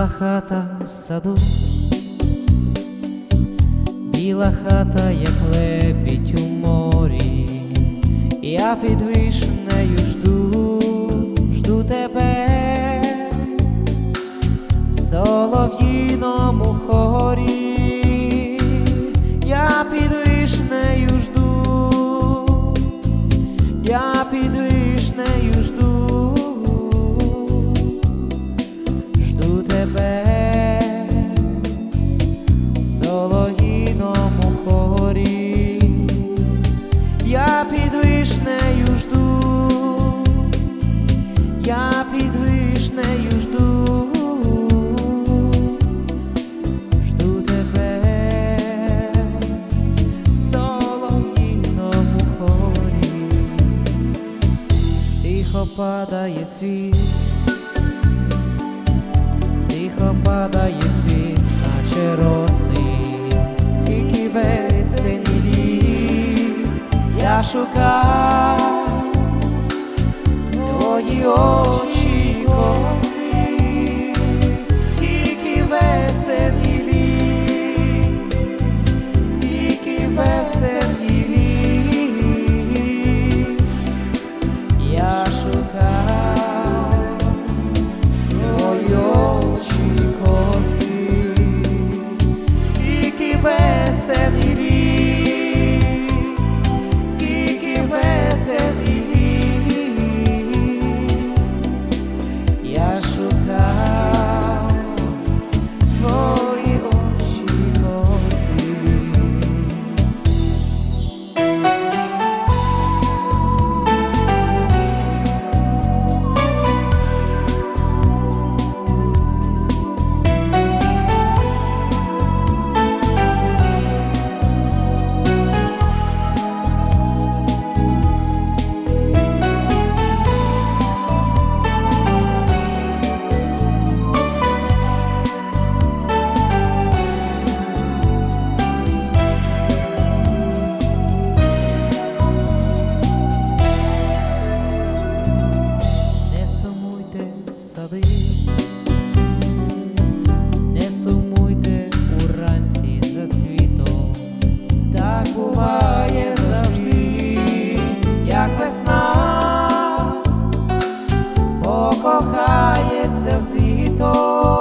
Біла хата в саду, біла хата, як лебідь у морі, я під вишнею жду, жду тебе, солов'їному хорі, падає світ, Тихо падає світ, наче роси, скільки весені літ я шукав. Твої очі коси, покохається з літом,